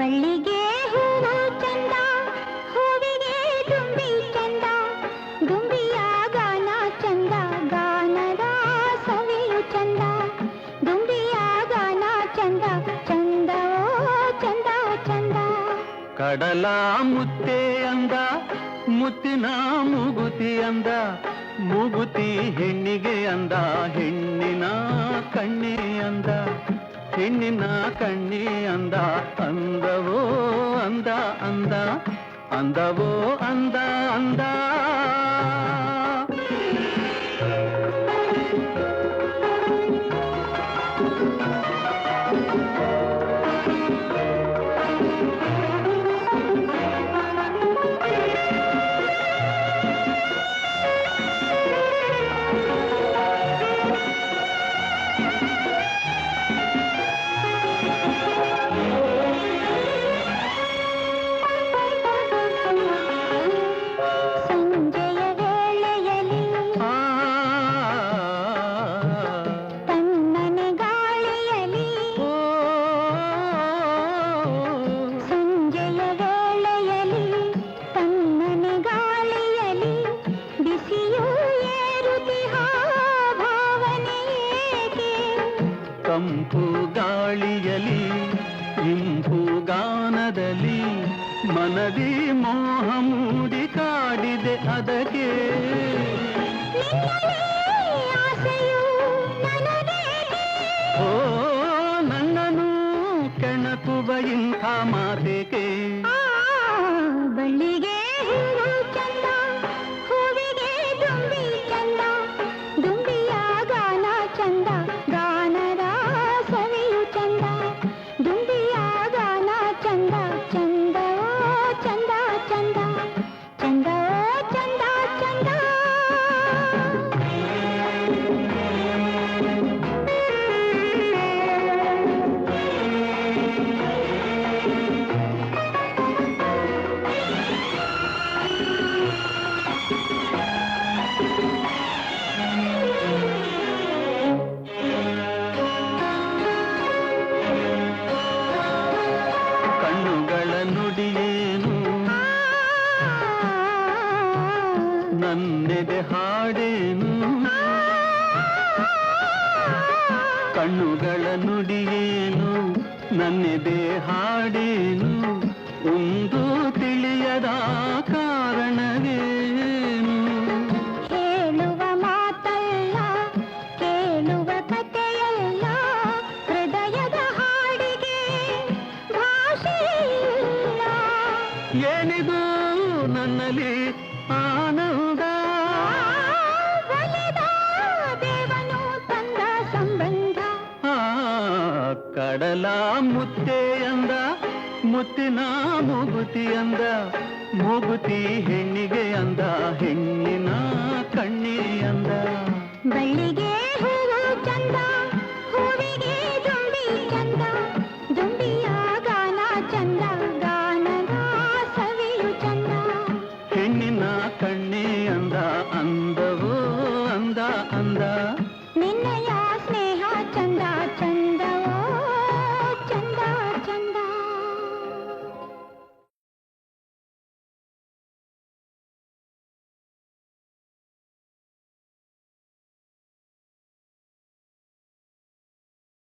ಬಳ್ಳಿಗೆ ಹೂವು ಚಂದ, ಹೂವಿಗೆ ದುಂಬಿ ಚಂದ, ದುಂಬಿಯ ಗಾನ ಚಂದ, ಗಾನದ ಸವಿಯು ಚಂದ, ದುಂಬಿಯ ಗಾನ ಚಂದ ಚಂದ ಚಂದ ಚಂದ. ಕಡಲ ಮುತ್ತೆ ಅಂದ, ಮುತ್ತಿನ ಮುಗುತಿ ಅಂದ, ಮುಗುತಿ ಹೆಣ್ಣಿಗೆ ಅಂದ, ಹೆಣ್ಣಿನ ಕಣ್ಣಿ ಅಂದ, ಹೆಣ್ಣಿನ ಕಣ್ಣಿ ಅಂದ ಅಂದ ಅಂದ ಅಂದ ಅಂದವೋ ಅಂದ ತಂಪು ಗಾಳಿಯಲಿ ಇಂಪು ಗಾನದಲ್ಲಿ ಮನದಿ ಮೋಹ ಮೂಡಿ ಕಾಡಿದೆ ಅದಕ್ಕೆ. ಓ ನನ್ನನು ಕೆಣಕುವ ಇಂಥ ಮಾತೆಗೆ ಆ ಕಣ್ಣುಗಳ ನುಡಿಯೇನು ನನ್ನೆದೆ ಹಾಡೇನು ಒಂದು ತಿಳಿಯದ ಕಾರಣವೇನು? ಕೇಳುವ ಮಾತಲ್ಲ ಕೇಳುವ ಕಥೆಯಲ್ಲ ಹೃದಯದ ಹಾಡಿಗೆ ಭಾಷೆಯಿಲ್ಲ. ಏನಿದು ನನ್ನಲ್ಲಿ ಆನಂದ? ಕಡಲ ಮುತ್ತೆ ಅಂದ ಮುತ್ತಿನ ಮೂಗುತಿ ಅಂದ ಮೂಗುತಿ ಹೆಣ್ಣಿಗೆ ಅಂದ ಹೆಣ್ಣಿನ ಕಣ್ಣಿ ಅಂದ. ಬಳ್ಳಿ